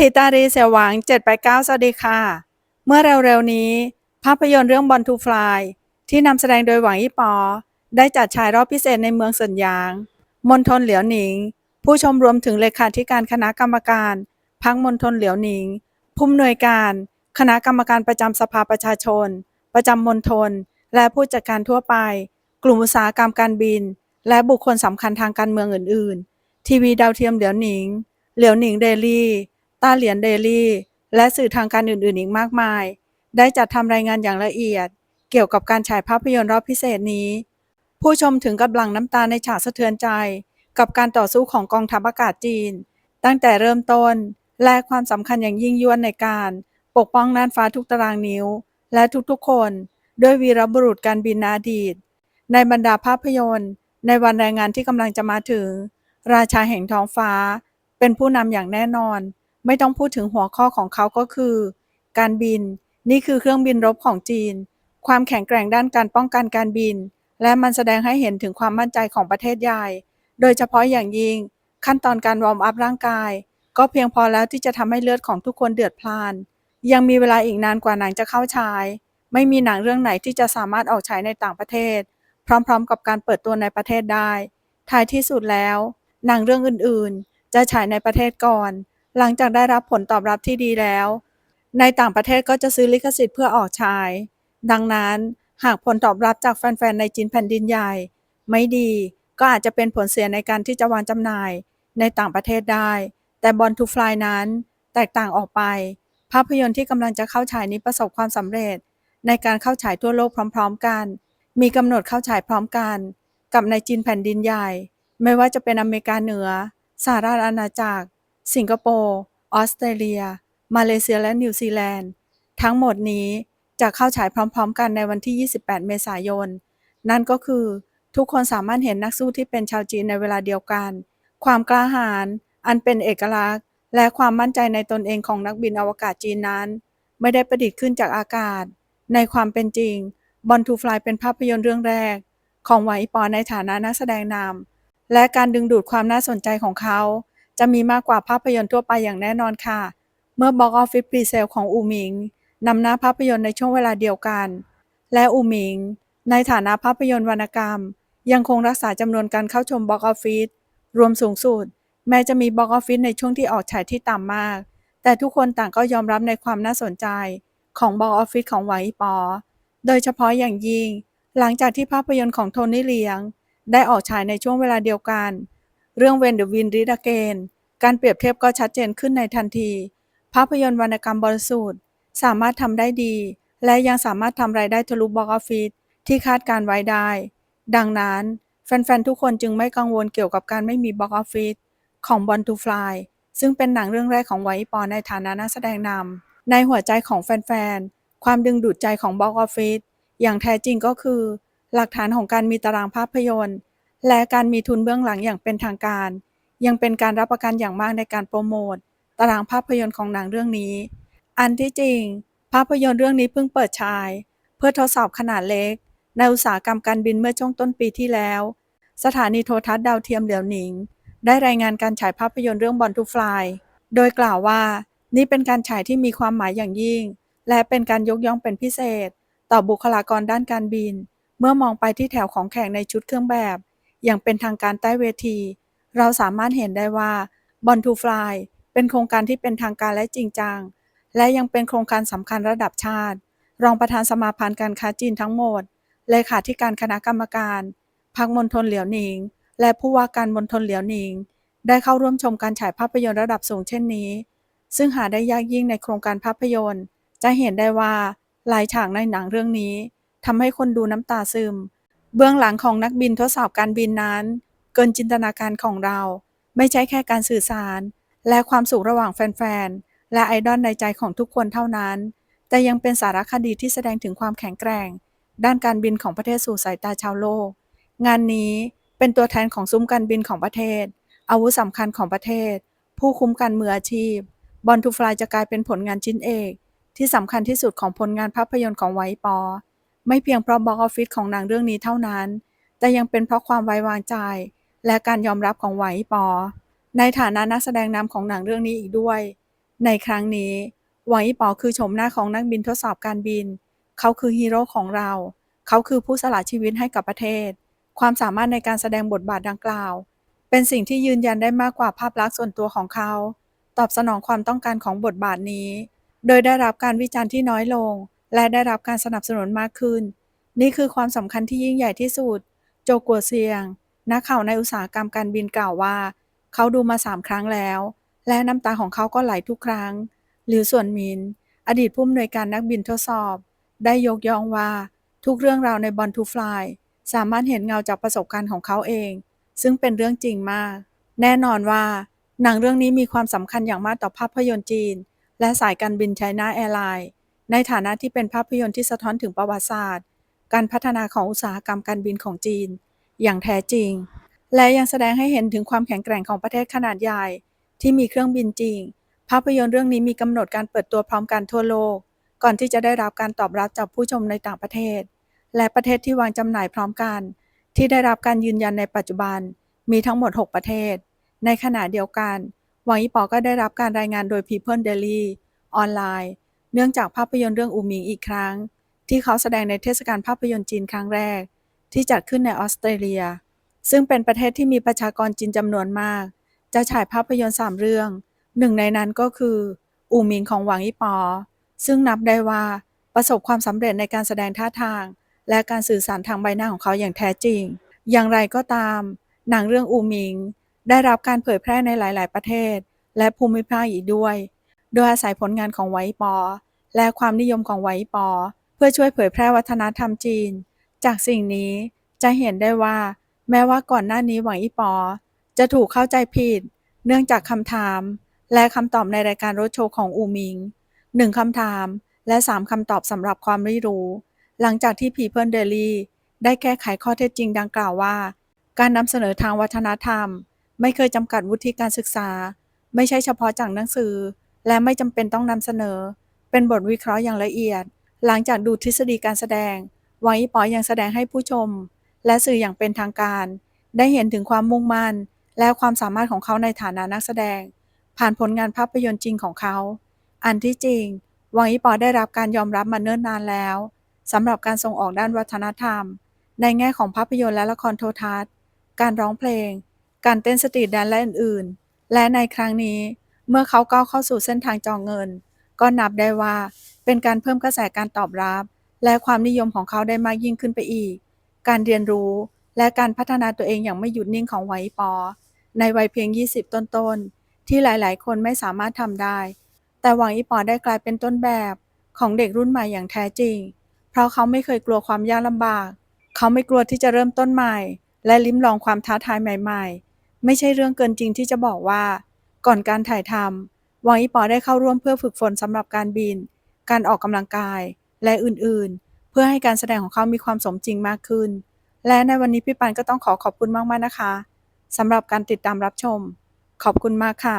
ทิตารีเสียหวัง789 สวัสดีค่ะ เมื่อเร็วๆนี้ ภาพยนตร์เรื่องบอลทูฟลายที่นำแสดงโดยหวังอี้ปอ ได้จัดฉายรอบพิเศษในเมืองเซินยาง มณฑลเหลียวหนิง ผู้ชมรวมถึงเลขาธิการคณะกรรมการ พักมณฑลเหลียวหนิง ผู้อำนวยการ คณะกรรมการประจำสภาประชาชน ประจำมณฑล และผู้จัดการทั่วไป กลุ่มอุตสาหกรรมการบิน และบุคคลสำคัญทางการเมืองอื่น ๆ ทีวีดาวเทียมเหลียวหนิง เหลียวหนิงเดลี่ ต้าเหลียนเดลี่ และสื่อทางการอื่นๆอีกมากมาย ได้จัดทำรายงานอย่างละเอียด เกี่ยวกับการฉายภาพยนตร์รอบพิเศษนี้ ผู้ชมถึงกับหลั่งน้ำตาในฉากสะเทือนใจ กับการต่อสู้ของกองทัพอากาศจีน ตั้งแต่เริ่มต้น และความสำคัญอย่างยิ่งยวดในการปกป้องน่านฟ้าทุกตารางนิ้ว และทุกๆคน ด้วยวีรบุรุษการบินนอดีต ในบรรดาภาพยนตร์ ในวันแรงงานที่กำลังจะมาถึง ราชาแห่งท้องฟ้า เป็นผู้นำอย่างแน่นอน ไม่ต้องพูดถึงหัวข้อของเขาก็คือ การบิน นี่คือเครื่องบินรบของจีน ความแข็งแกร่งด้านการป้องกันการบิน และมันแสดงให้เห็นถึงความมั่นใจของประเทศใหญ่ โดยเฉพาะอย่างยิ่ง ขั้นตอนการวอร์มอัพร่างกาย ก็เพียงพอแล้วที่จะทำให้เลือดของทุกคนเดือดพล่าน ยังมีเวลาอีกนานกว่าหนังจะเข้าฉาย ไม่มีหนังเรื่องไหนที่จะสามารถออกฉายในต่างประเทศ พร้อมๆ กับการเปิดตัวในประเทศได้ ท้ายที่สุดแล้ว หนังเรื่องอื่นๆ จะฉายในประเทศก่อน หลังจากได้รับผลตอบรับที่ดีแล้ว ในต่างประเทศก็จะซื้อลิขสิทธิ์เพื่อออกฉาย ดังนั้นหากผลตอบรับจากแฟนๆในจีนแผ่นดินใหญ่ ไม่ดีก็อาจจะเป็นผลเสียในการที่จะวางจำหน่าย ในต่างประเทศได้ แต่บอลทูฟลายนั้นแตกต่างออกไป ภาพยนตร์ที่กำลังจะเข้าฉายนี้ประสบความสำเร็จ ในการเข้าฉายทั่วโลกพร้อม ๆ กัน มีกำหนดเข้าฉายพร้อมกัน กับในจีนแผ่นดินใหญ่ ไม่ว่าจะเป็นอเมริกาเหนือสหราชอาณาจักร สิงคโปร์ ออสเตรเลีย มาเลเซียและนิวซีแลนด์ ทั้งหมดนี้จะเข้าฉายพร้อมๆ กันในวันที่ 28 เมษายน นั่นก็คือทุกคนสามารถเห็นนักสู้ที่เป็นชาวจีนในเวลาเดียวกัน ความกล้าหาญอันเป็นเอกลักษณ์ และความมั่นใจในตนเองของนักบินอวกาศจีนนั้น ไม่ได้ประดิษฐ์ขึ้นจากอากาศ ในความเป็นจริงบอลทูฟลายเป็นภาพยนตร์เรื่องแรก ของหวายปอในฐานะนักแสดงนำและการดึงดูดความน่าสนใจของเขา จะมีมากกว่าภาพยนตร์ทั่วไปอย่างแน่นอนค่ะ เมื่อ Box Office Pre-Sale ของอูหมิงนำหน้าภาพยนตร์ในช่วงเวลาเดียวกัน และอูหมิง ในฐานะภาพยนตร์วรรณกรรม ยังคงรักษาจำนวนการเข้าชม Box Office รวมสูงสุด แม้จะมี Box Office ในช่วงที่ออกฉายที่ต่ำมาก แต่ทุกคนต่างก็ยอมรับในความน่าสนใจ ของ Box Office ของหวายปอ โดยเฉพาะอย่างยิ่ง หลังจากที่ภาพยนตร์ของโทนี่เลียง ได้ออกฉายในช่วงเวลาเดียวกัน เรื่อง When the Wind Rises Again การเปรียบเทียบก็ชัดเจนขึ้นในทันที ภาพยนตร์วรรณกรรมบริสุทธิ์สามารถทำได้ดี และยังสามารถทำรายได้ทะลุบ็อกออฟฟิศที่คาดการไว้ได้ ดังนั้น แฟนๆ ทุกคนจึงไม่กังวลเกี่ยวกับการไม่มีบ็อกออฟฟิศของบอลทูฟลายซึ่งเป็นหนังเรื่องแรกของไวปอในฐานะนักแสดงนำในหัวใจของแฟนๆ ความดึงดูดใจของบ็อกออฟฟิศอย่างแท้จริงก็คือ หลักฐานของการมีตารางภาพยนตร์ และการมีทุนเบื้องหลังอย่างเป็นทางการ ยังเป็นการรับประกันอย่างมากในการโปรโมทตารางภาพยนตร์ของหนังเรื่องนี้ อันที่จริง ภาพยนตร์เรื่องนี้เพิ่งเปิดฉาย เพื่อทดสอบขนาดเล็ก ในอุตสาหกรรมการบินเมื่อช่วงต้นปีที่แล้ว สถานีโทรทัศน์ดาวเทียมเหลียวหนิง ได้รายงานการฉายภาพยนตร์เรื่องบอลทูฟลายโดยกล่าวว่า นี่เป็นการฉายที่มีความหมายอย่างยิ่ง และเป็นการยกย่องเป็นพิเศษ ต่อบุคลากรด้านการบิน เมื่อมองไปที่แถวของแขกในชุดเครื่องแบบ อย่างเป็นทางการใต้เวที เราสามารถเห็นได้ว่าบอลทูฟลายเป็นโครงการที่เป็นทางการและจริงจัง และยังเป็นโครงการสำคัญระดับชาติ รองประธานสมาพันธ์การค้าจีนทั้งหมด เลขาธิการคณะกรรมการพรรคมณฑลเหลียวหนิง และผู้ว่าการมณฑลเหลียวหนิง ได้เข้าร่วมชมการฉายภาพยนตร์ระดับสูงเช่นนี้ ซึ่งหาได้ยากยิ่งในโครงการภาพยนตร์ จะเห็นได้ว่าหลายฉากในหนังเรื่องนี้ทำให้คนดูน้ำตาซึม เบื้องหลังของนักบินทดสอบการบินนั้น เกินจินตนาการของเรา ไม่ใช่แค่การสื่อสาร และความสุขระหว่างแฟนๆ และไอดอลในใจของทุกคนเท่านั้น แต่ยังเป็นสารคดีที่แสดงถึงความแข็งแกร่ง ด้านการบินของประเทศสู่สายตาชาวโลก งานนี้เป็นตัวแทนของซุ้มการบินของประเทศ อาวุธสำคัญของประเทศ ผู้คุ้มกันมืออาชีพบอลทูฟลายจะกลายเป็นผลงานชิ้นเอก ที่สำคัญที่สุดของผลงานภาพยนตร์ของไวปอ ไม่เพียงเพราะบ็อกออฟฟิศของหนังเรื่องนี้เท่านั้น แต่ยังเป็นเพราะความไว้วางใจ และการยอมรับของไหวปอ ในฐานะนักแสดงนำของหนังเรื่องนี้อีกด้วย ในครั้งนี้หวปอคือโฉมหน้าของนักบินทดสอบการบิน เขาคือฮีโร่ของเรา เขาคือผู้สละชีวิตให้กับประเทศ ความสามารถในการแสดงบทบาทดังกล่าว เป็นสิ่งที่ยืนยันได้มากกว่าภาพลักษณ์ส่วนตัวของเขา ตอบสนองความต้องการของบทบาทนี้ โดยได้รับการวิจารณ์ที่น้อยลง และได้รับการสนับสนุนมากขึ้น นี่คือความสำคัญที่ยิ่งใหญ่ที่สุด โจกัวเซียง นักข่าวในอุตสาหกรรมการบินกล่าวว่า เขาดูมาสามครั้งแล้ว และน้ำตาของเขาก็ไหลทุกครั้ง หรือส่วนมิน อดีตผู้อำนวยการนักบินทดสอบ ได้ยกย่องว่าทุกเรื่องราวในบอลทูฟลายสามารถเห็นเงาจากประสบการณ์ของเขาเอง ซึ่งเป็นเรื่องจริงมาก แน่นอนว่า หนังเรื่องนี้มีความสำคัญอย่างมากต่อภาพยนตร์จีน และสายการบินไชน่าแอร์ไลน์ ในฐานะที่เป็นภาพยนตร์ที่สะท้อนถึงประวัติศาสตร์ การพัฒนาของอุตสาหกรรมการบินของจีน อย่างแท้จริง และยังแสดงให้เห็นถึงความแข็งแกร่งของประเทศขนาดใหญ่ ที่มีเครื่องบินจริง ภาพยนตร์เรื่องนี้มีกำหนดการเปิดตัวพร้อมกันทั่วโลก ก่อนที่จะได้รับการตอบรับจากผู้ชมในต่างประเทศ และประเทศที่วางจำหน่ายพร้อมกัน ที่ได้รับการยืนยันในปัจจุบัน มีทั้งหมด 6 ประเทศ ในขณะเดียวกันหวังอีปอก็ได้รับการรายงานโดย People Daily ออนไลน์ เนื่องจากภาพยนตร์เรื่องอูหมิงอีกครั้ง ที่เขาแสดงในเทศกาลภาพยนตร์จีนครั้งแรก ที่จัดขึ้นในออสเตรเลีย ซึ่งเป็นประเทศที่มีประชากรจีนจำนวนมาก จะฉายภาพยนตร์3เรื่อง หนึ่งในนั้นก็คืออูหมิงของหวังอีปอ ซึ่งนับได้ว่าประสบความสำเร็จในการแสดงท่าทาง และการสื่อสารทางใบหน้าของเขาอย่างแท้จริง อย่างไรก็ตาม หนังเรื่องอูหมิงได้รับการเผยแพร่ในหลาย ๆ ประเทศ และภูมิภาคอีกด้วย โดยอาศัยผลงานของไวปอ และความนิยมของไวปอ เพื่อช่วยเผยแพร่วัฒนธรรมจีน จากสิ่งนี้จะเห็นได้ว่า แม้ว่าก่อนหน้านี้หวังอีปอ จะถูกเข้าใจผิด เนื่องจากคำถาม และคำตอบในรายการรถโชว์ของอูหมิงหนึ่งคำถามและสามคำตอบสำหรับความไม่รู้ หลังจากที่ People Daily ได้แก้ไขข้อเท็จจริงดังกล่าวว่า การนำเสนอทางวัฒนธรรม ไม่เคยจำกัดวุฒิการศึกษา ไม่ใช่เฉพาะจากหนังสือ และไม่จำเป็นต้องนำเสนอ เป็นบทวิเคราะห์อย่างละเอียด หลังจากดูทฤษฎีการแสดงวังอีป๋อยังแสดงให้ผู้ชม และสื่ออย่างเป็นทางการ ได้เห็นถึงความมุ่งมั่น และความสามารถของเขาในฐานะนักแสดง ผ่านผลงานภาพยนตร์จริงของเขา อันที่จริงวังอีป๋อได้รับการยอมรับมาเนิ่นนานแล้วสำหรับการส่งออกด้านวัฒนธรรม ในแง่ของภาพยนตร์และละครโทรทัศน์ การร้องเพลง การเต้นสตรีทแดนและอื่นๆ และในครั้งนี้ เมื่อเขาก้าวเข้าสู่เส้นทางจองเงิน ก็นับได้ว่า เป็นการเพิ่มกระแสการตอบรับ และความนิยมของเขาได้มากยิ่งขึ้นไปอีก การเรียนรู้และการพัฒนาตัวเองอย่างไม่หยุดนิ่งของไวปอ ในวัยเพียง 20 ต้นๆ ที่หลายๆ คนไม่สามารถทำได้ แต่หวังอีปอได้กลายเป็นต้นแบบของเด็กรุ่นใหม่อย่างแท้จริง เพราะเขาไม่เคยกลัวความยากลำบาก เขาไม่กลัวที่จะเริ่มต้นใหม่ และลิ้มลองความท้าทายใหม่ ๆ ไม่ใช่เรื่องเกินจริงที่จะบอกว่า ก่อนการถ่ายทำวังอีปอได้เข้าร่วมเพื่อฝึกฝนสำหรับการบิน การออกกำลังกาย และอื่นๆ เพื่อให้การแสดงของเขามีความสมจริงมากขึ้น และในวันนี้พี่ปันก็ต้องขอขอบคุณมากๆนะคะสำหรับการติดตามรับชม ขอบคุณมากค่ะ